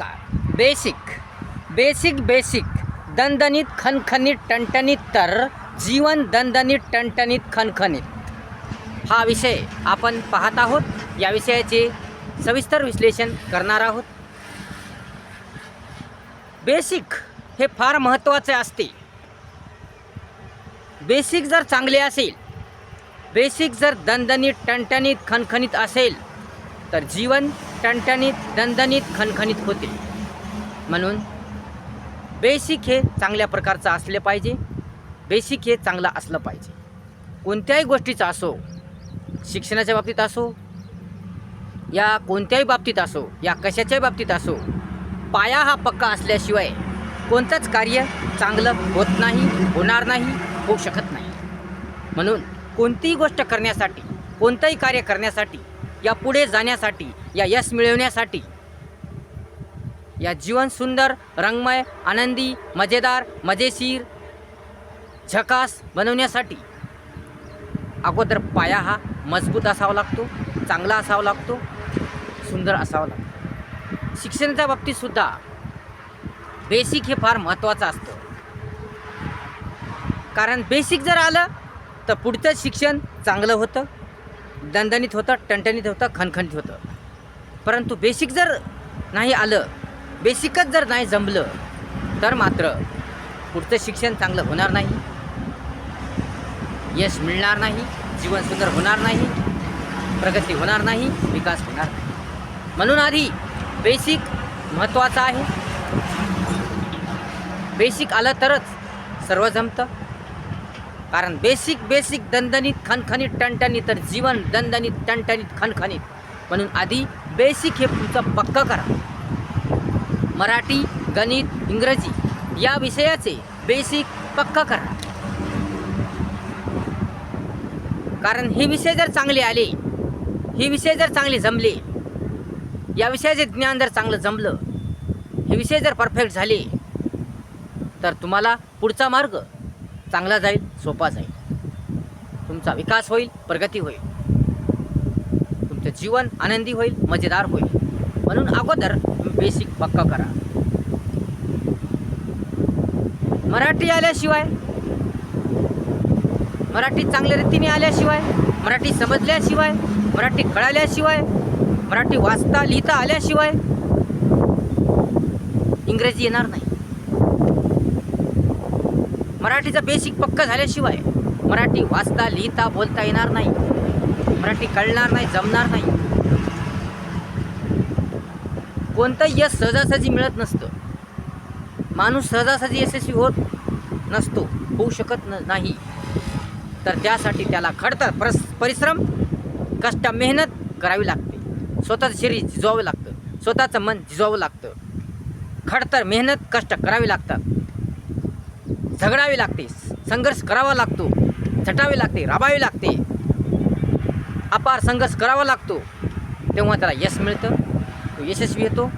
नमस्कार. Basic. Basic basic. दणदणीत खणखणीत टणटणीत तर जीवन दणदणीत टणटणीत खणखणीत. हा विषय आपण पाहत आहोत. या विषयाचे सविस्तर विश्लेषण करणार आहोत. बेसिक हे फार महत्त्वाचे असते. बेसिक जर चांगले असेल बेसिक जर दणदणीत टणटणीत खणखणीत असेल तर जीवन टणटणीत दणदणीत खणखणीत होते. म्हणून बेसिक हे चांगल्या प्रकारचं असले पाहिजे. बेसिक हे चांगलं असलं पाहिजे. कोणत्याही गोष्टीचं असो शिक्षणाच्या बाबतीत असो या कोणत्याही बाबतीत असो या कशाच्याही बाबतीत असो पाया हा पक्का असल्याशिवाय कोणतंच कार्य चांगलं होत नाही होणार नाही होऊ शकत नाही. म्हणून कोणतीही गोष्ट करण्यासाठी कोणतंही कार्य करण्यासाठी या पुढे जाण्यासाठी या यश मिळवण्यासाठी. या जीवन सुंदर रंगमय आनंदी मजेदार मजेशीर झकास बनवण्यासाठी अगोदर पाया हा मजबूत असावा लागतो चांगला असावा लागतो सुंदर असावा लागतो. शिक्षणाच्या बाबतीतसुद्धा बेसिक हे फार महत्त्वाचं असतं. कारण बेसिक जर आलं तर पुढचं शिक्षण चांगलं होतं. दणदणीत होतं टणटणीत होतं खणखणीत होतं. परंतु बेसिक जर नाही आलं बेसिकच जर नाही जमलं तर मात्र पुढचं शिक्षण चांगलं होणार नाही. यश मिळणार नाही जीवन सुंदर होणार नाही प्रगती होणार नाही विकास होणार नाही. म्हणून आधी बेसिक महत्त्वाचं आहे. बेसिक आलं तरच सर्व जमतं. कारण बेसिक बेसिक दणदणीत खणखणीत टणटणीत तर जीवन दणदणीत टणटणीत खणखणीत. म्हणून आधी बेसिक हे तुमचं पक्कं करा. मराठी गणित इंग्रजी या विषयाचे बेसिक पक्कं करा. कारण हे विषय जर चांगले आले हे विषय जर चांगले जमले या विषयाचे ज्ञान जर चांगलं जमलं हे विषय जर परफेक्ट झाले तर तुम्हाला पुढचा मार्ग चांगला जाईल सोपा जाईल. तुमचा विकास होईल प्रगती होईल. तुमचं जीवन आनंदी होईल मजेदार होईल. म्हणून अगोदर तुम्ही बेसिक पक्का करा. मराठी आल्याशिवाय मराठी चांगल्या रीतीने आल्याशिवाय मराठी समजल्याशिवाय मराठी कळाल्याशिवाय मराठी वाचता लिहिता आल्याशिवाय इंग्रजी येणार नाही. मराठीचं बेसिक पक्क झाल्याशिवाय मराठी वाचता लिहिता बोलता येणार नाही. मराठी कळणार नाही जमणार नाही. कोणतंही यश सहजासहजी मिळत नसतं. माणूस सहजासहजी यशस्वी होत नसतो होऊ शकत न नाही. तर त्यासाठी त्याला खडतर परस परिश्रम कष्ट मेहनत करावी लागते. स्वतःचं शरीर झिजवावं लागतं. स्वतःचं मन झिजवावं लागतं. खडतर मेहनत कष्ट करावी लागतात. झगडावी लागते संघर्ष करावा लागतो झटावे लागते राबावी लागते. अपार संघर्ष करावा लागतो. तेव्हा त्याला यश मिळतं तो यशस्वी येतो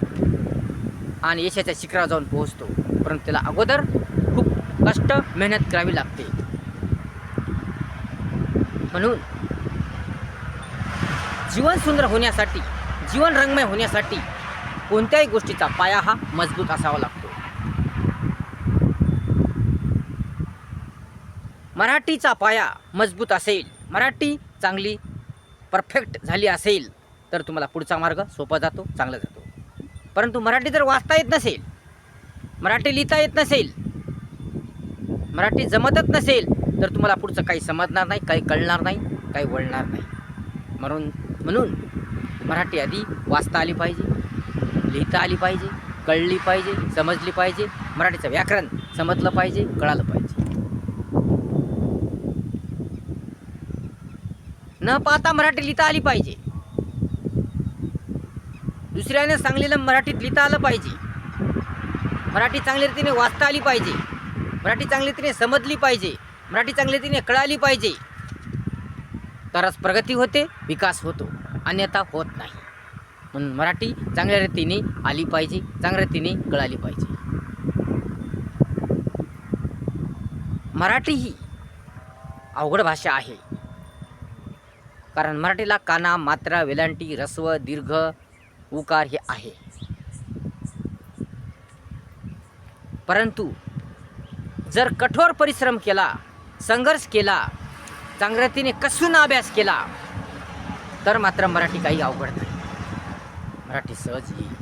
आणि यशाच्या शिखरावर जाऊन पोहोचतो. परंतु त्याला अगोदर खूप कष्ट मेहनत करावी लागते. म्हणून जीवन सुंदर होण्यासाठी जीवन रंगमय होण्यासाठी कोणत्याही गोष्टीचा पाया हा मजबूत असावा लागतो. मराठीचा पाया मजबूत असेल मराठी चांगली परफेक्ट झाली असेल तर तुम्हाला पुढचा मार्ग सोपा जातो चांगला जातो. परंतु मराठी जर वाचता येत नसेल मराठी लिहिता येत नसेल मराठी जमतच नसेल तर तुम्हाला पुढचं काही समजणार नाही काही कळणार नाही काही वळणार नाही. म्हणून म्हणून मराठी आधी वाचता आली पाहिजे लिहिता आली पाहिजे कळली पाहिजे समजली पाहिजे मराठीचं व्याकरण समजलं पाहिजे कळालं पाहिजे. न पाहता मराठी लिहिता आली पाहिजे. दुसऱ्याने सांगलेलं मराठीत लिहिता आलं पाहिजे. मराठी चांगल्या रीतीने वाचता आली पाहिजे. मराठी चांगल्या रीतीने समजली पाहिजे. मराठी चांगल्या रीतीने कळाली पाहिजे. तरच प्रगती होते विकास होतो. अन्यथा होत नाही. म्हणून मराठी चांगल्या रीतीने आली पाहिजे चांगल्या रीतीने कळाली पाहिजे. मराठी ही अवघड भाषा आहे. कारण मराठीला काना मात्रा वेलांटी रस्व दीर्घ उकार हे आहे. परंतु जर कठोर परिश्रम केला संघर्ष केला चांगरतीने कसून अभ्यास केला तर मात्र मराठी काही अवघड नाही. मराठी सहज येईल.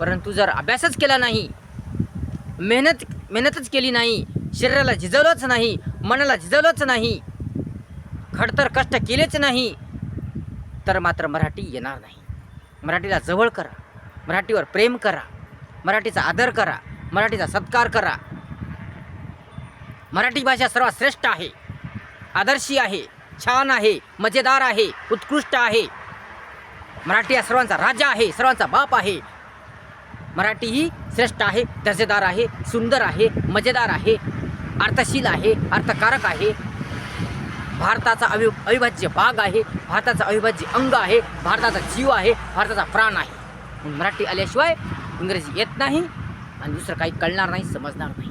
परंतु जर अभ्यासच केला नाही मेहनत मेहनतच केली नाही शरीराला झिजवलंच नाही मनाला झिजवलंच नाही खडतर कष्ट केलेच नाही तर मात्र मराठी येणार नाही. मराठीला जवळ करा मराठीवर प्रेम करा मराठीचा आदर करा मराठीचा सत्कार करा. मराठी भाषा सर्वात श्रेष्ठ आहे आदर्शी आहे छान आहे मजेदार आहे उत्कृष्ट आहे. मराठी हा सर्वांचा राजा आहे सर्वांचा बाप आहे. मराठी ही श्रेष्ठ आहे दर्जेदार आहे सुंदर आहे मजेदार आहे अर्थशील आहे अर्थकारक आहे भारताचा अवि अविभाज्य भाग आहे भारताचा अविभाज्य अंग आहे भारताचा जीव आहे भारताचा प्राण आहे. म्हणून मराठी आल्याशिवाय इंग्रजी येत नाही आणि दुसरं काही कळणार नाही समजणार नाही.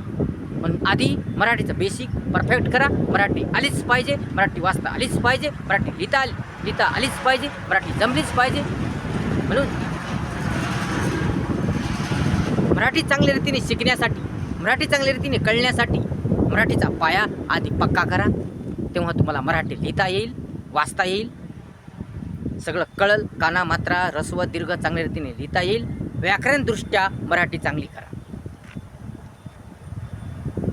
पण आधी मराठीचं बेसिक परफेक्ट करा. मराठी आलीच पाहिजे मराठी वाचता आलीच पाहिजे मराठी लिहिता लिहिता आलीच पाहिजे मराठी जमलीच पाहिजे. म्हणून मराठी चांगल्या रीतीने शिकण्यासाठी मराठी चांगल्या रीतीने कळण्यासाठी मराठीचा पाया आधी पक्का करा. तेव्हा तुम्हाला मराठी लिहिता येईल वाचता येईल. सगळं कळल काना मात्रा रस्व दीर्घ चांगल्या रीतीने लिहिता येईल. व्याकरणदृष्ट्या मराठी चांगली करा.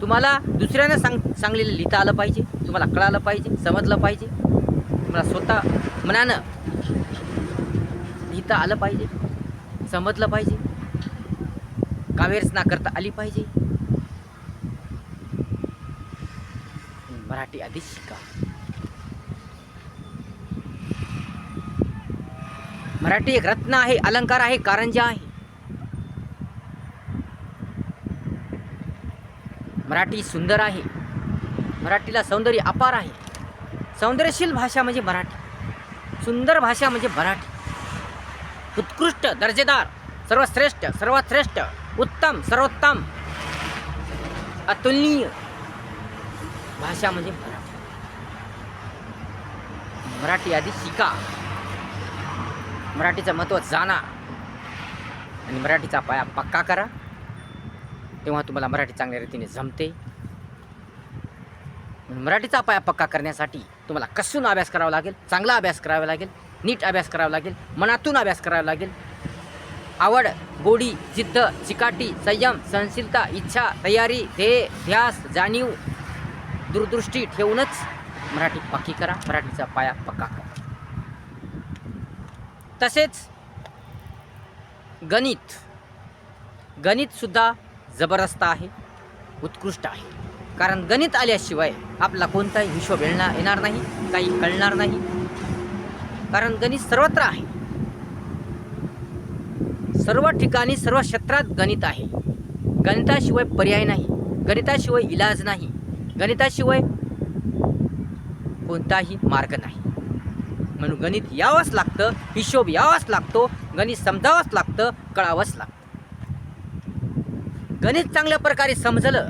तुम्हाला दुसऱ्यानं सांग सांगलेलं लिहिता आलं पाहिजे तुम्हाला कळालं पाहिजे समजलं पाहिजे. तुम्हाला स्वतः मनानं लिहिता आलं पाहिजे समजलं पाहिजे. कावेरचना करता आली पाहिजे. मराठी आधी शिका मराठी एक रत्न आहे अलंकार आहे कारंजा आहे. मराठी सुंदर आहे. मराठीला सौंदर्य अपार आहे. सौंदर्यशील भाषा म्हणजे मराठी. सुंदर भाषा म्हणजे मराठी. उत्कृष्ट दर्जेदार सर्वश्रेष्ठ सर्वात श्रेष्ठ उत्तम सर्वोत्तम अतुलनीय भाषा म्हणजे मराठी. मराठी आधी शिका. मराठीचं महत्त्व जाणा. आणि मराठीचा पाया पक्का करा. तेव्हा तुम्हाला मराठी चांगल्या रीतीने जमते. मराठीचा पाया पक्का करण्यासाठी तुम्हाला कसून अभ्यास करावा लागेल? चांगला अभ्यास करावा लागेल? नीट अभ्यास करावा लागेल? मनातून अभ्यास करावा लागेल? आवड गोडी जिद्द चिकाटी संयम सहनशीलता इच्छा तयारी ध्येय ध्यास जाणीव दूरदृष्टी ठेवूनच मराठी पाकी करा मराठीचा पाया पक्का करा. तसेच गणित. गणितसुद्धा जबरदस्त आहे उत्कृष्ट आहे. कारण गणित आल्याशिवाय आपला कोणताही हिशोब येणार येणार नाही काही कळणार नाही. कारण गणित सर्वत्र आहे. सर्व ठिकाणी सर्व क्षेत्रात गणित आहे. गणिताशिवाय पर्याय नाही. गणिताशिवाय इलाज नाही. गणिताशिवाय कोणताही मार्ग नाही. म्हणून गणित यावंच लागतं हिशोब यावाच लागतो गणित समजावंच लागतं कळावंच लागतं. गणित चांगल्या प्रकारे समजलं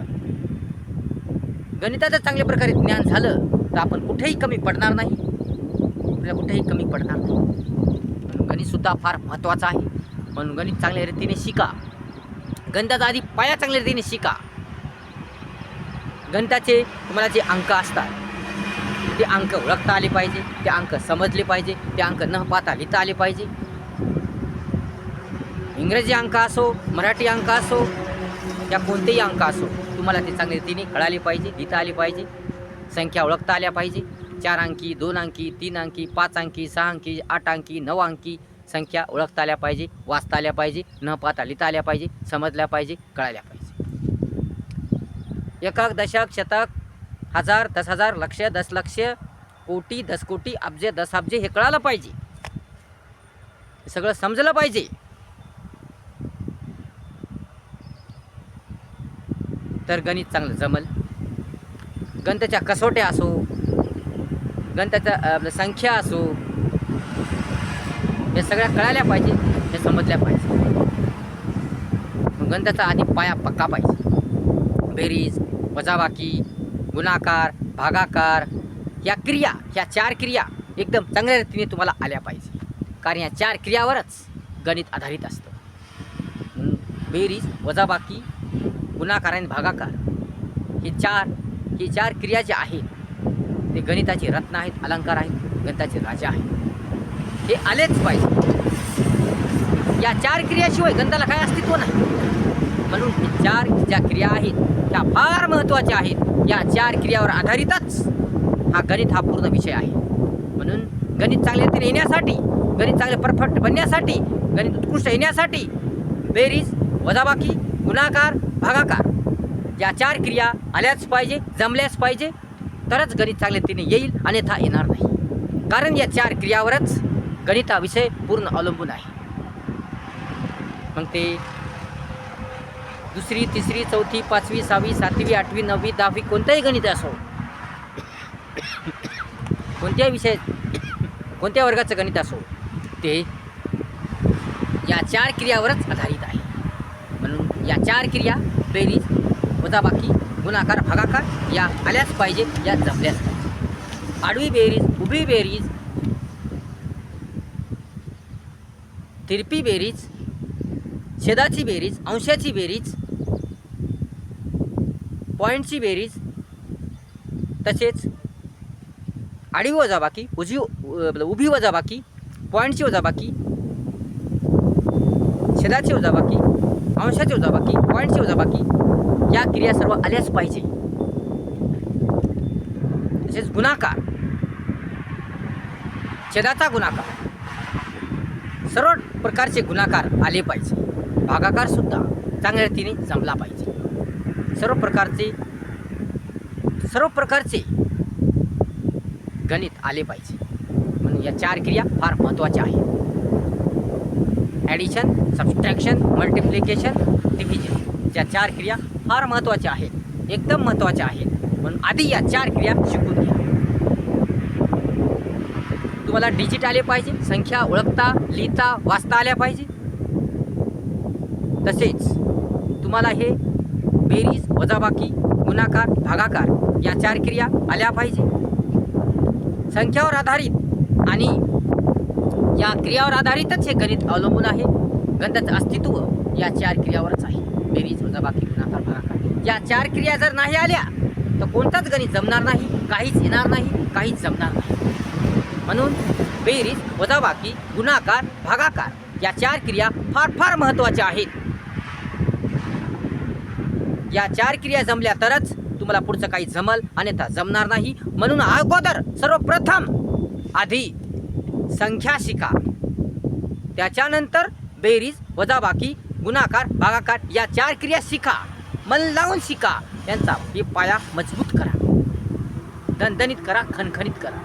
गणिताचं चांगल्या प्रकारे ज्ञान झालं तर आपण कुठेही कमी पडणार नाही. आपल्याला कुठेही कमी पडणार नाही. म्हणून गणितसुद्धा फार महत्त्वाचं आहे. म्हणून गणित चांगल्या रीतीने शिका. गणिताचा आधी पाया चांगल्या रीतीने शिका. गणिताचे तुम्हाला जे अंक असतात ते अंक ओळखता आले पाहिजे ते अंक समजले पाहिजे ते अंक न पाहता लिहिता आले पाहिजे. इंग्रजी अंक असो मराठी अंक असो या कोणतेही अंक असो तुम्हाला ते चांगल्या रीतीने कळाले पाहिजे लिहिता आले पाहिजे संख्या ओळखता आल्या पाहिजे. चार अंकी दोन अंकी तीन अंकी पाच अंकी सहा अंकी आठ अंकी नऊ अंकी संख्या ओळखता आल्या पाहिजे वाचता आल्या पाहिजे न पाहता लिहिता आल्या पाहिजे समजल्या पाहिजे कळाल्या पाहिजे. एकक दशक शतक हजार दस हजार लक्ष दस लक्ष कोटी दस कोटी अब्जे दस अब्जे हे कळालं पाहिजे. हे सगळं समजलं पाहिजे. तर गणित चांगलं जमल. गणिताच्या कसोट्या असो गणिताच्या संख्या असो हे सगळ्या कळाल्या पाहिजे हे समजल्या पाहिजे. गणताचा गणिताचा आधी पाया पक्का पाहिजे. बेरीज वजाबाकी गुणाकार भागाकार या क्रिया ह्या चार क्रिया एकदम चांगल्या रीतीने तुम्हाला आल्या पाहिजे. कारण या चार क्रियावरच गणित आधारित असतं. बेरीज वजाबाकी गुणाकार आणि भागाकार हे चार हे चार क्रिया ज्या आहेत ते गणिताचे रत्न आहेत अलंकार आहेत गणिताचे राजा आहेत. हे आलेच पाहिजे. या चार क्रियाशिवाय गणिताला काय अस्तित्व नाही. म्हणून ही चार ज्या क्रिया आहेत त्या फार महत्त्वाच्या आहेत. या चार क्रियावर आधारितच हा गणित हा पूर्ण विषय आहे. म्हणून गणित चांगल्या रीतीने येण्यासाठी गणित चांगले परफेक्ट बनण्यासाठी गणित उत्कृष्ट येण्यासाठी बेरीज वजाबाकी गुणाकार भागाकार. या चार क्रिया आल्याच पाहिजे जमल्याच पाहिजे तरच गणित चांगल्या तिने येईल अन्यथा येणार नाही. कारण या चार क्रियावरच गणित हा विषय पूर्ण अवलंबून आहे. मग ते दुसरी तिसरी चौथी पाचवी सहावी सातवी आठवी नववी दहावी कोणतंही गणित असो. कोणत्याही विषय कोणत्या वर्गाचं गणित असो ते या चार क्रियावरच आधारित आहे. म्हणून या चार क्रिया बेरीज वजाबाकी गुणाकार भागाकार या आल्याच पाहिजे या जमल्याच पाहिजे. आडवी बेरीज उभी बेरीज तिरपी बेरीज छेदाची बेरीज अंशाची बेरीज पॉईंटची बेरीज. तसेच आडवी वजाबाकी उजवी उभी वजाबाकी पॉईंटची वजाबाकी छेदाची वजाबाकी अंशाची वजाबाकी पॉईंटची वजाबाकी या क्रिया सर्व आल्याच पाहिजे. तसेच गुणाकार. छेदाचा गुणाकार. सर्व प्रकारचे गुणाकार आले पाहिजे. भागाकार सुद्धा चांगल्या रीतीने जमला पाहिजे. सर्व प्रकारचे सर्व प्रकारचे गणित आले पाहिजे. म्हणून या चार क्रिया फार महत्त्वाच्या आहेत. ॲडिशन सबस्ट्रॅक्शन मल्टिप्लिकेशन डिव्हिजन या चार क्रिया फार महत्त्वाच्या आहेत. एकदम महत्त्वाच्या आहेत. म्हणून आधी या चार क्रिया शिकून घ्या. तुम्हाला डिजिट आले पाहिजे संख्या ओळखता लिहिता वाचता आल्या पाहिजे. तसेच तुम्हाला हे बेरीज वजाबाकी गुणाकार भागाकार या चार क्रिया आल्या पाहिजे. संख्यावर आधारित आणि या क्रियावर आधारितच हे गणित अवलंबून आहे. गणिताचं अस्तित्व या चार क्रियावरच आहे. बेरीज वजाबाकी गुणाकार भागाकार. या चार क्रिया जर नाही आल्या तर कोणताच गणित जमणार नाही काहीच येणार नाही काहीच जमणार नाही. म्हणून बेरीज वजाबाकी गुणाकार भागाकार या चार क्रिया फार फार महत्त्वाच्या आहेत. या चार क्रिया जमल्या तरच तुम्हाला पुढचं काही जमल अन्यथा जमणार नाही. म्हणून अगोदर सर्वप्रथम आधी संख्या शिका. त्याच्यानंतर बेरीज वजाबाकी गुणाकार भागाकार या चार क्रिया शिका. मन लावून शिका. यांचा हे पाया मजबूत करा. दणदणीत करा खणखणीत करा.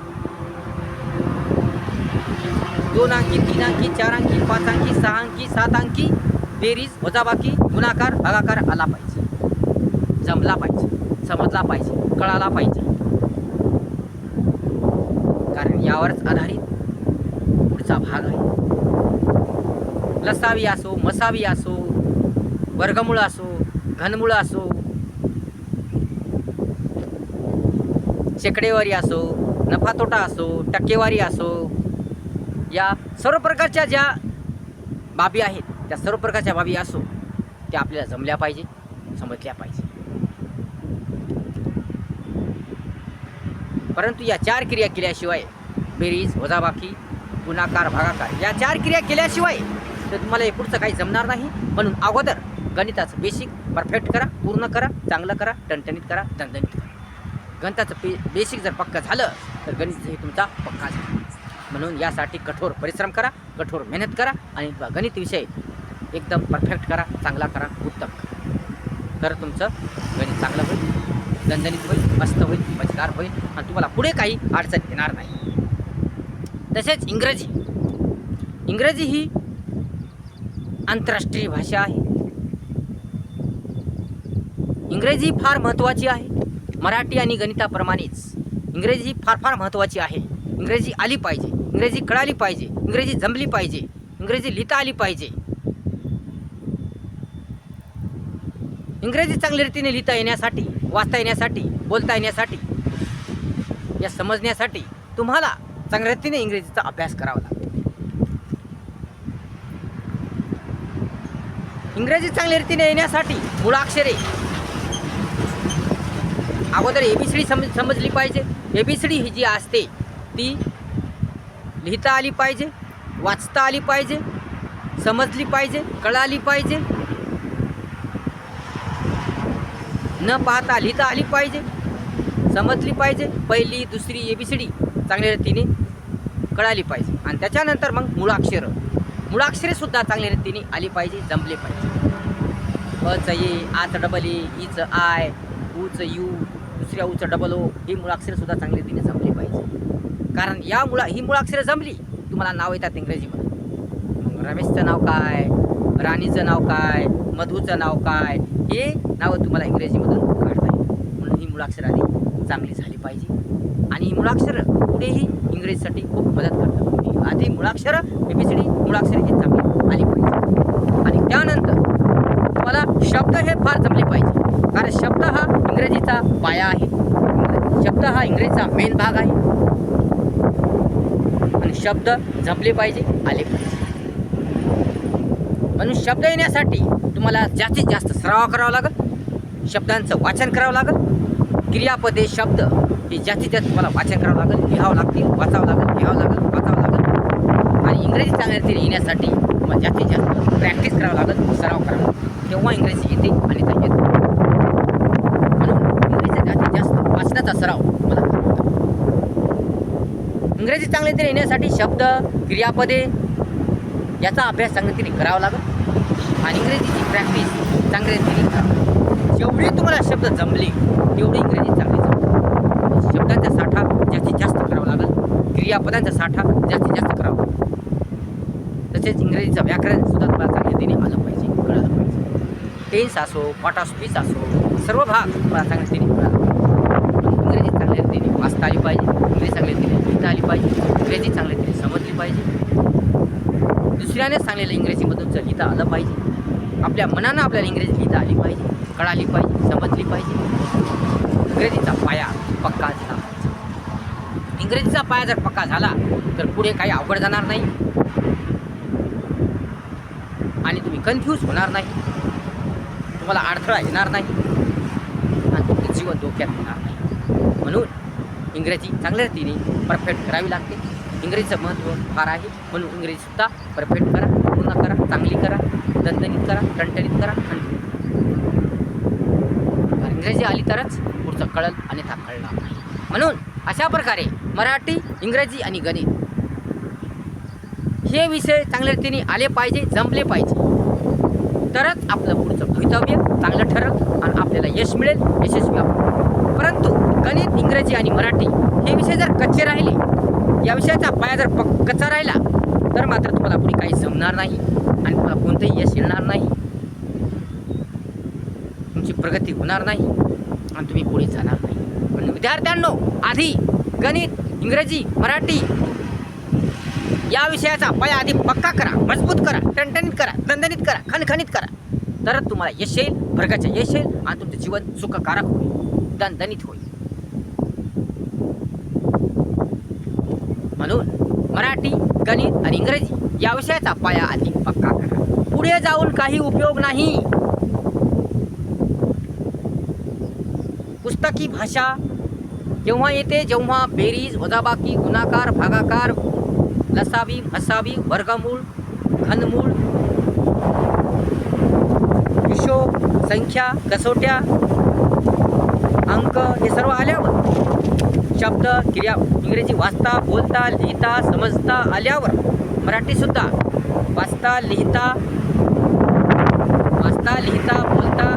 दोन अंकी तीन अंकी चार अंकी पाच अंकी सहा अंकी सात अंकी बेरीज वजाबाकी गुणाकार भागाकार आला पाहिजे. जमला पाहिजे समजला पाहिजे कळाला पाहिजे. कारण यावरच आधारित पुढचा भाग आहे. लसावी असो मसावी असो वर्गमूळ असो घनमूळ असो शेकडेवारी असो नफा तोटा असो टक्केवारी असो या सर्व प्रकारच्या ज्या बाबी आहेत त्या सर्व प्रकारच्या बाबी असो त्या आपल्याला जमल्या पाहिजे समजल्या पाहिजे. परंतु या चार क्रिया केल्याशिवाय बेरीज वजाबाकी गुणाकार भागाकार या चार क्रिया केल्याशिवाय तर तुम्हाला हे पुढचं काही जमणार नाही. म्हणून अगोदर गणिताचं बेसिक परफेक्ट करा पूर्ण करा चांगलं करा टणटणीत करा दणदणीत करा. गणिताचं पे बेसिक जर पक्कं झालं तर गणित हे तुमचा पक्का झाला. म्हणून यासाठी कठोर परिश्रम करा कठोर मेहनत करा आणि गणित विषय एकदम परफेक्ट करा चांगला करा उत्तम करा. तर तुमचं गणित चांगलं होईल. दणदणीत होईल मस्त होईल मजेदार होईल आणि तुम्हाला पुढे काही अडचण येणार नाही. तसेच इंग्रजी. इंग्रजी ही आंतरराष्ट्रीय भाषा आहे. इंग्रजी फार महत्त्वाची आहे. मराठी आणि गणिताप्रमाणेच. इंग्रजी फार फार महत्त्वाची आहे. इंग्रजी आली पाहिजे. इंग्रजी कळाली पाहिजे. इंग्रजी जमली पाहिजे. इंग्रजी लिहिता आली पाहिजे. इंग्रजी चांगल्या रीतीने लिहिता येण्यासाठी वाचता येण्यासाठी बोलता येण्यासाठी या समजण्यासाठी तुम्हाला चांगल्या रीतीने इंग्रजीचा अभ्यास करावा लागतो. इंग्रजी चांगल्या रीतीने येण्यासाठी मुळाक्षरे अगोदर एबीसीडी समज समजली पाहिजे. एबीसीडी ही जी असते ती लिहिता आली पाहिजे वाचता आली पाहिजे समजली पाहिजे कळाली पाहिजे न पाहता लिहिता आली पाहिजे समजली पाहिजे. पहिली दुसरी ए बी सी डी चांगल्या रीतीने कळाली पाहिजे. आणि त्याच्यानंतर मग मुळाक्षरं. मुळाक्षरेसुद्धा चांगल्या रीतीने आली पाहिजे जमले पाहिजे. अच ये आच डबल ए इच आय ऊच यू दुसऱ्या ऊचं डबल ओ ही मुळाक्षरंसुद्धा चांगल्या रीतीने जमली पाहिजे. कारण या मुळा ही मुळाक्षरं जमली तुम्हाला नाव येतात इंग्रजीमध्ये. मग रमेशचं नाव काय? राणीचं नाव काय? मधूचं नाव काय? हे नावं तुम्हाला इंग्रजीमधून काढता येईल म्हणून ही मुळाक्षर आधी चांगली झाली पाहिजे. आणि ही मुळाक्षर पुढेही इंग्रजीसाठी खूप मदत करतात. आधी ही आधी सी डी मुळाक्षर हे चांगली आली पाहिजे. आणि त्यानंतर तुम्हाला शब्द हे फार जमले पाहिजे. कारण शब्द हा इंग्रजीचा पाया आहे. शब्द हा इंग्रजीचा मेन भाग आहे. आणि शब्द जमले पाहिजे आले पाहिजे. म्हणून शब्द येण्यासाठी तुम्हाला जास्तीत जास्त सराव करावा लागेल. शब्दांचं वाचन करावं लागेल. क्रियापदे शब्द हे जास्तीत जास्त तुम्हाला वाचन करावं लागेल लिहावं लागतील वाचावं लागेल लिहावं लागेल वाचावं लागेल. आणि इंग्रजी चांगल्या रीतीने येण्यासाठी तुम्हाला जास्तीत जास्त प्रॅक्टिस करावं लागेल सराव करावा लागेल. तेव्हा इंग्रजी येते आणि ते येते म्हणून इंग्रजी जास्तीत जास्त वाचण्याचा सराव मला इंग्रजी चांगल्या रीतीने येण्यासाठी शब्द क्रियापदे याचा अभ्यास चांगल्या रीतीने करावा लागेल. आणि इंग्रजीची प्रॅक्टिस चांगल्या रीतीने करावी जेवढी तुम्हाला शब्द जमले तेवढी इंग्रजी चांगले जमली. शब्दांचा साठा जास्तीत जास्त करावा लागेल. क्रियापदांचा साठा जास्तीत जास्त करावा लागेल. तसेच इंग्रजीचं व्याकरण सुद्धा तुम्हाला चांगल्या रीतीने आलं पाहिजे कळलं पाहिजे. टेन्स असो पार्ट ऑफ स्पीच असो सर्व भाग तुम्हाला चांगल्या रीतीने कळाला इंग्रजी चांगल्या रीतीने वाचता आली पाहिजे इंग्रजी चांगल्या रीतीने लिहिता आली पाहिजे इंग्रजी चांगल्या रीतीने समजली पाहिजे. दुसऱ्याने सांगलेलं इंग्रजीमधून जर लिहिता आलं पाहिजे. आपल्या मनानं आपल्याला इंग्रजी लिहिता आली पाहिजे कळाली पाहिजे. समजली पाहिजे. इंग्रजीचा पाया पक्का झाला. इंग्रजीचा पाया जर पक्का झाला तर पुढे काही अवघड जाणार नाही. आणि तुम्ही कन्फ्यूज होणार नाही. तुम्हाला अडथळा येणार नाही. आणि तुमचं जीवन धोक्यात होणार नाही. म्हणून इंग्रजी चांगल्या रीतीने परफेक्ट करावी लागते. इंग्रजीचं महत्त्व फार आहे. म्हणून इंग्रजीसुद्धा परफेक्ट करा पूर्ण करा चांगली करा दणदणीत करा टणटणीत करा आणि इंग्रजी आली तरच पुढचं कळल अन्यथा कळणार नाही. म्हणून अशा प्रकारे मराठी इंग्रजी आणि गणित हे विषय चांगल्या रीतीने आले पाहिजे जमले पाहिजे. तरच आपलं पुढचं भवितव्य चांगलं ठरल आणि आपल्याला यश मिळेल यशस्वी आपण. परंतु गणित इंग्रजी आणि मराठी हे विषय जर कच्चे राहिले या विषयाचा पाया जर पक् कच्चा राहिला तर मात्र तुम्हाला पुढे काही जमणार नाही आणि तुम्हाला कोणतंही यश येणार नाही. प्रगती होणार नाही आणि तुम्ही पुढे जाणार नाही. पण विद्यार्थ्यांनो आधी गणित इंग्रजी मराठी या विषयाचा पाया आधी पक्का करा मजबूत करा टणटणीत करा दणदणीत करा खणखणीत करा. तरच तुम्हाला यश येईल वर्गाचं यश येईल आणि तुमचं जीवन सुखकारक होईल दणदणीत होईल. म्हणून मराठी गणित आणि इंग्रजी या विषयाचा पाया आधी पक्का करा. पुढे जाऊन काही उपयोग नाही. पुस्तकी भाषा. जेव्हा येते जेव्हा बेरीज वजाबाकी गुणाकार भागाकार लसावी मसावी वर्गमूळ घनमूळ हिशोब संख्या कसोट्या अंक हे सर्व आल्यावर शब्द क्रिया इंग्रजी वाचता बोलता लिहिता समजता आल्यावर मराठीसुद्धा वाचता लिहिता वाचता लिहिता बोलता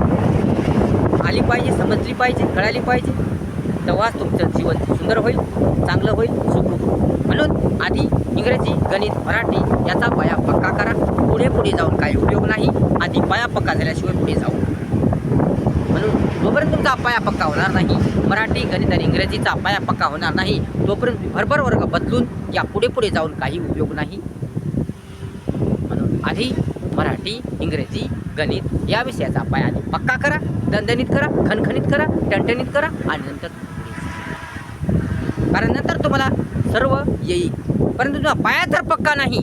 आली पाहिजे समजली पाहिजे कळाली पाहिजे. तेव्हाच तुमचं जीवन सुंदर होईल चांगलं होईल सुखरूप होईल. म्हणून आधी इंग्रजी गणित मराठी याचा पाया पक्का करा. पुढे पुढे जाऊन काही उपयोग नाही. आधी पाया पक्का झाल्याशिवाय पुढे जाऊ म्हणून जोपर्यंत तुमचा पाया पक्का होणार नाही मराठी गणित आणि इंग्रजीचा पाया पक्का होणार नाही तोपर्यंत भरभर वर्ग बदलून या पुढे पुढे जाऊन काही उपयोग नाही. म्हणून आधी मराठी इंग्रजी गणित या विषयाचा पाया आधी पक्का करा दणदणीत करा खणखणीत करा टणटणीत करा आणि नंतर कारण नंतर तुम्हाला सर्व येईल. परंतु तुमचा पाया जर पक्का नाही.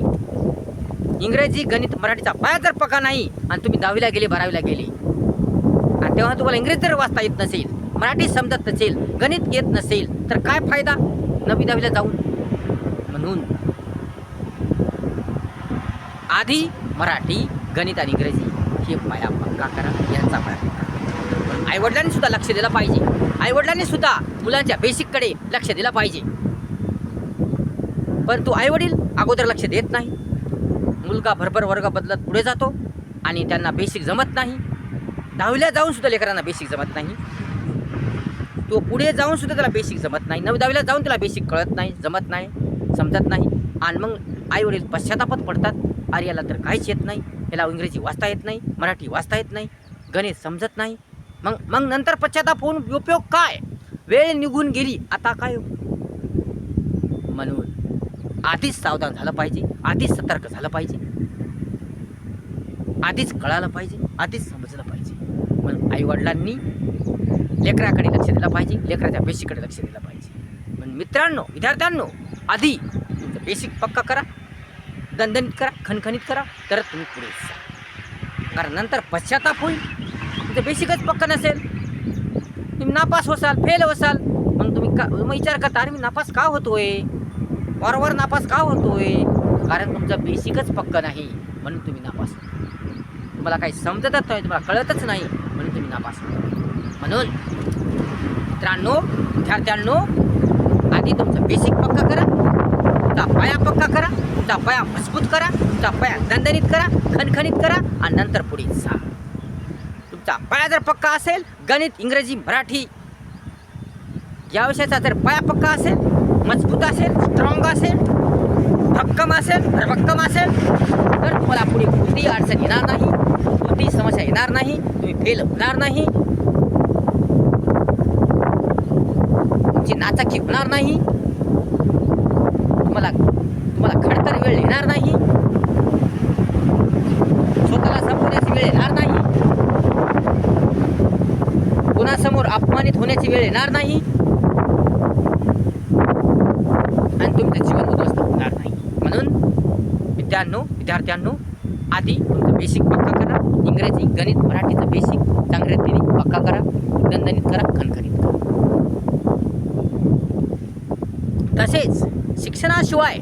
इंग्रजी गणित मराठीचा पाया जर पक्का नाही आणि तुम्ही दहावीला गेले बारावीला गेले. आणि तेव्हा तुम्हाला इंग्रजी जर वाचता येत नसेल मराठी समजत नसेल गणित येत नसेल तर काय फायदा? नवी दहावीला जाऊन म्हणून. आधी मराठी गणित आणि इंग्रजी हे पाया पक्का करा यांचा प्रयत्न आईवडिलांनी सुद्धा लक्ष दिलं पाहिजे. आईवडिलांनी सुद्धा मुलांच्या बेसिककडे लक्ष दिलं पाहिजे. परंतु आईवडील अगोदर लक्ष देत नाही. मुलगा भरभर वर्ग बदलत पुढे जातो आणि त्यांना बेसिक जमत नाही. दहावीला जाऊन सुद्धा लेकरांना बेसिक जमत नाही. तो पुढे जाऊन सुद्धा त्याला बेसिक जमत नाही. नवी दहावीला जाऊन त्याला बेसिक कळत नाही जमत नाही समजत नाही. आणि मग आईवडील पश्चातापत पडतात. अरे याला तर काहीच येत नाही. याला इंग्रजी वाचता येत नाही मराठी वाचता येत नाही गणित समजत नाही. मग मग नंतर पश्चाताप होऊन उपयोग काय? वेळ निघून गेली आता काय? म्हणून आधीच सावधान झालं पाहिजे आधीच सतर्क झालं पाहिजे. आधीच कळालं पाहिजे आधीच समजलं पाहिजे. म्हणून आईवडिलांनी लेकराकडे लक्ष दिलं पाहिजे लेकराच्या बेसिककडे लक्ष दिलं पाहिजे. पण मित्रांनो विद्यार्थ्यांनो आधी तुमचं बेसिक पक्का करा. दणदणीत करा खणखणीत करा तर तुम्ही पुढे जा कारण नंतर पश्चाताप होईल. तुमचं बेसिकच पक्का नसेल. तुम्ही नापास होसाल फेल होसाल. मग तुम्ही का मग विचार करता अरे मी नापास का होतोय? वारंवार नापास का होतोय? कारण तुमचं बेसिकच पक्क नाही म्हणून तुम्ही नापास तुम्हाला काही समजतच नाही तुम्हाला कळतच नाही म्हणून तुम्ही नापास म्हणून मित्रांनो विद्यार्थ्यांनो आधी तुमचं बेसिक पक्का करा पाया पक्का करा तुमचा पाया मजबूत करा तुमचा पाया दणदणीत करा खणखणीत करा आणि नंतर पुढे जा. तुमचा पाया जर पक्का असेल गणित इंग्रजी मराठी या विषयाचा जर पाया पक्का असेल मजबूत असेल स्ट्रॉंग असेल भक्कम असेल भक्कम असेल तर तुम्हाला पुढे कोणतीही अडचण येणार नाही कोणतीही समस्या येणार नाही तुम्ही फेल होणार नाही. तुमची नाचाकी होणार नाही. तुम्हाला खडतर वेळ येणार नाही. स्वतःला संपवण्याची वेळ येणार नाही. कोणासमोर अपमानित होण्याची वेळ येणार नाही. आणि तुमचं जीवन उद्ध्वस्त होणार नाही. म्हणून विद्यार्थ्यांनो विद्यार्थ्यांनो आधी तुमचं बेसिक पक्का करा. इंग्रजी गणित मराठीचं बेसिक चांगल्या रीतीने पक्का करा. दणदणीत करा खणखणीत करा. तसेच शिक्षणाशिवाय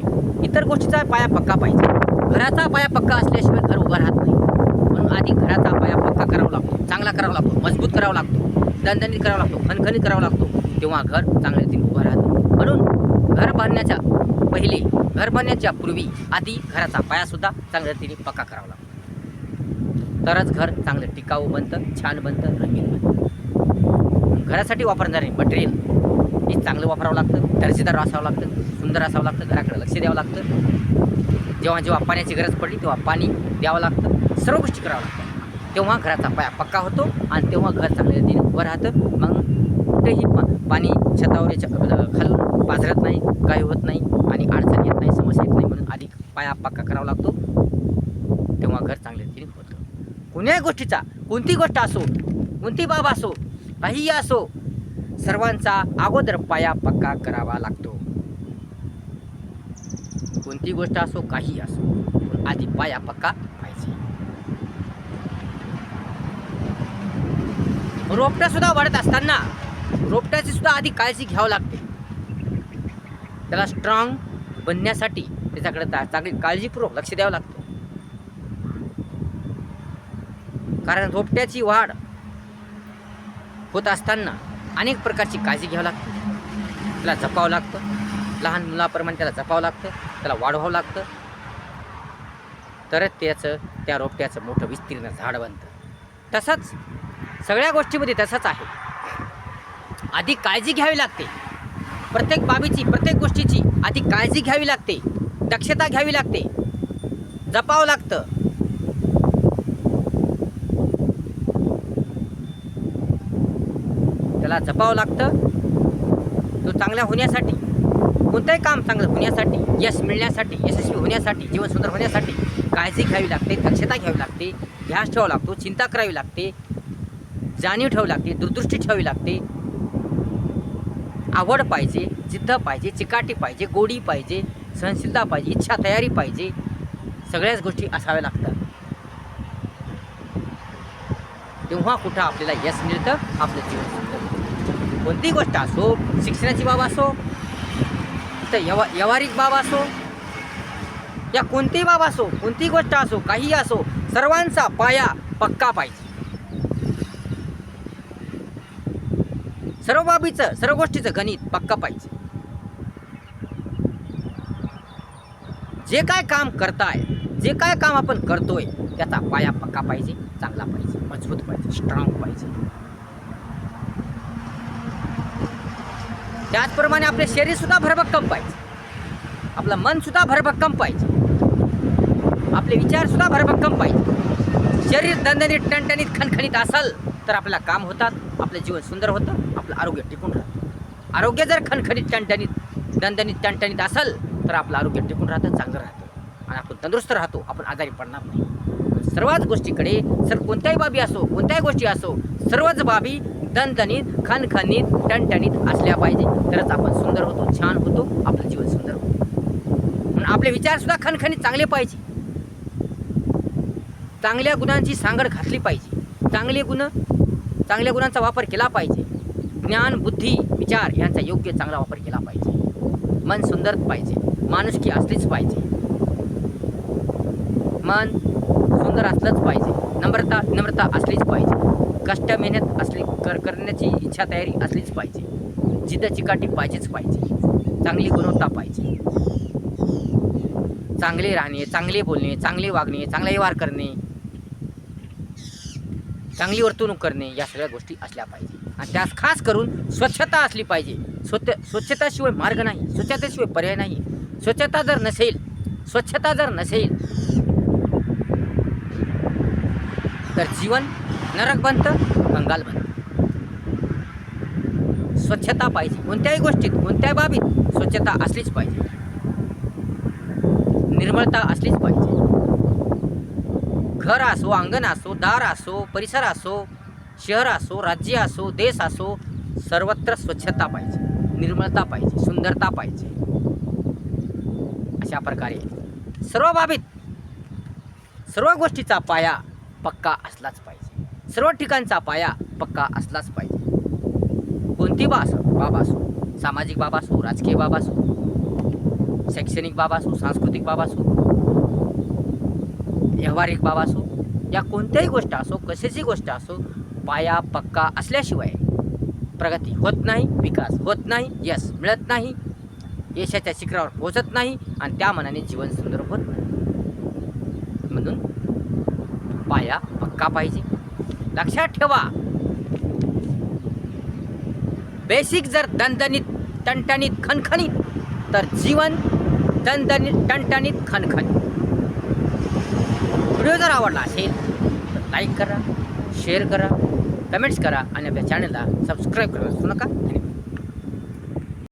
इतर गोष्टीचा पाया पक्का पाहिजे. घराचा पाया पक्का असल्याशिवाय घर उभं राहत नाही. म्हणून आधी घराचा पाया पक्का करावा लागतो चांगला करावा लागतो मजबूत करावा लागतो दणदणीत करावा लागतो खणखणीत करावा लागतो तेव्हा घर चांगल्या रीतीने उभं राहतं. म्हणून घर बांधण्याच्या पहिले घर बांधण्याच्या पूर्वी आधी घराचा पायासुद्धा चांगल्या रीतीने पक्का करावा लागतो. तरच घर चांगलं टिकाऊ बनतं छान बनतं रंगीन बनतं. घरासाठी वापरणारे मटेरियल हे चांगलं वापरावं लागतं दर्जेदार असावं लागतं सुंदर असावं लागतं घराकडे लक्ष द्यावं लागतं. जेव्हा जेव्हा पाण्याची गरज पडली तेव्हा पाणी द्यावं लागतं. सर्व गोष्टी करावं लागतं तेव्हा घराचा पाया पक्का होतो आणि तेव्हा घर चांगल्या रीतीने उभं राहतं. मग कुठेही पा पाणी छतावर खालून पाझरत नाही काही होत नाही आणि अडचण येत नाही समस्या येत नाही म्हणून आधी पाया पक्का करावा लागतो. तेव्हा घर चांगल्या रीतीने होतं. कोण्याही गोष्टीचा? कोणती गोष्ट असो कोणती बाब असो काहीही असो सर्वांचा अगोदर पाया पक्का करावा लागतो. कोणती गोष्ट असो काही असो पण आधी पाया पक्का पाहिजे. रोपट्या सुद्धा वाढत असताना रोपट्याची सुद्धा आधी काळजी घ्यावी लागते. त्याला स्ट्रॉंग बनण्यासाठी त्याच्याकडे चांगली काळजीपूर्वक लक्ष द्यावं लागतं. कारण रोपट्याची वाढ होत असताना अनेक प्रकारची काळजी घ्यावी लागते. त्याला जपावं लागतं. लहान मुलाप्रमाणे त्याला जपावं लागतं. त्याला वाढवावं लागतं. तरच त्याचं त्या रोपट्याचं मोठं विस्तीर्ण झाड बनतं. तसंच सगळ्या गोष्टीमध्ये तसंच आहे. आधी काळजी घ्यावी लागते. प्रत्येक बाबीची प्रत्येक गोष्टीची आधी काळजी घ्यावी लागते. दक्षता घ्यावी लागते. जपावं लागतं. त्याला जपावं लागतं. तो चांगला होण्यासाठी कोणतंही काम चांगलं होण्यासाठी यश मिळण्यासाठी यशस्वी होण्यासाठी जीवन सुंदर होण्यासाठी काळजी घ्यावी लागते दक्षता घ्यावी लागते ध्यास ठेवावा लागतो चिंता करावी लागते जाणीव ठेवावी लागते दूरदृष्टी ठेवावी लागते. आवड पाहिजे जिद्द पाहिजे चिकाटी पाहिजे गोडी पाहिजे सहनशीलता पाहिजे इच्छा तयारी पाहिजे सगळ्याच गोष्टी असाव्या लागतात. तेव्हा कुठं आपल्याला यश मिळतं? आपलं जीवन सुंदर. कोणतीही गोष्ट असो शिक्षणाची बाब असो तर यव व्यवहारिक बाब असो या कोणतीही बाब असो कोणतीही गोष्ट असो काही असो सर्वांचा पाया पक्का पाहिजे. सर्व बाबीचं सर्व गोष्टीचं गणित पक्का पाहिजे. जे काय काम करताय जे काय काम आपण करतोय त्याचा पाया पक्का पाहिजे चांगला पाहिजे मजबूत पाहिजे स्ट्रॉंग पाहिजे. त्याचप्रमाणे आपले शरीरसुद्धा भरभक्कम पाहिजे. आपलं मनसुद्धा भरभक्कम पाहिजे. आपले विचारसुद्धा भरभक्कम पाहिजे. शरीर दणदणीत टणटणीत खणखणीत असाल तर आपल्याला काम होतात आपलं जीवन सुंदर होतं आपलं आरोग्य टिकून राहतं. आरोग्य जर खणखणीत टणटणीत दणदणीत टणटणीत असेल तर आपलं आरोग्य टिकून राहतं चांगलं राहतं. आणि आपण तंदुरुस्त राहतो आपण आजारी पडणार नाही. सर्वच गोष्टीकडे सर कोणत्याही बाबी असो कोणत्याही गोष्टी असो सर्वच बाबी दणदणीत खणखणीत टणटणीत असल्या पाहिजे. तरच आपण सुंदर होतो छान होतो आपलं जीवन सुंदर होतो. म्हणून आपले विचार सुद्धा खणखणीत चांगले पाहिजे. चांगल्या गुणांची सांगड घातली पाहिजे. चांगले गुण चांगल्या गुणांचा वापर केला पाहिजे. ज्ञान बुद्धी विचार यांचा योग्य चांगला वापर केला पाहिजे. मन सुंदर पाहिजे. माणुसकी असलीच पाहिजे. मन सुंदर असलंच पाहिजे. नम्रता नम्रता असलीच पाहिजे. कष्ट मेहनत असली कर करण्याची इच्छा तयारी असलीच पाहिजे. जिद्द चिकाटी पाहिजेच पाहिजे. चांगली गुणवत्ता पाहिजे. चांगले राहणे चांगले बोलणे चांगले वागणे चांगला व्यवहार करणे चांगली वर्तणूक करणे या सगळ्या गोष्टी असल्या पाहिजे. आणि त्यास खास करून स्वच्छता असली पाहिजे. स्वच्छ स्वच्छताशिवाय मार्ग नाही स्वच्छतेशिवाय पर्याय नाही. स्वच्छता जर नसेल स्वच्छता जर नसेल तर जीवन नरक बनतं बंगाल बनतं. स्वच्छता पाहिजे. कोणत्याही गोष्टीत कोणत्याही बाबीत स्वच्छता असलीच पाहिजे. निर्मळता असलीच पाहिजे. घर असो अंगण असो दार असो परिसर असो शहर असो राज्य असो देश असो सर्वत्र स्वच्छता पाहिजे. निर्मळता पाहिजे सुंदरता पाहिजे. अशा प्रकारे सर्व बाबीत सर्व गोष्टीचा पाया पक्का असलाच पाहिजे. सर्व ठिकाणचा पाया पक्का असलाच पाहिजे. कोणती बा असो बाब असो सामाजिक बाब असो राजकीय बाब असो शैक्षणिक बाब असो सांस्कृतिक बाब असो व्यावहारिक बाब असो या कोणत्याही गोष्ट असो कशाची गोष्ट असो पाया पक्का असल्याशिवाय प्रगती होत नाही विकास होत नाही यश मिळत नाही यशाच्या शिखरावर पोहोचत नाही आणि त्या मनाने जीवन सुंदर होत नाही. म्हणून पाया पक्का पाहिजे. लक्षात ठेवा. बेसिक जर दणदणीत टणटणीत खणखणीत तर जीवन दणदणीत टणटणीत खणखणीत. व्हिडिओ जर आवडला असेल तर लाईक करा शेअर करा कमेंट्स करा आणि आपल्या चॅनलला सबस्क्राईब करू नका.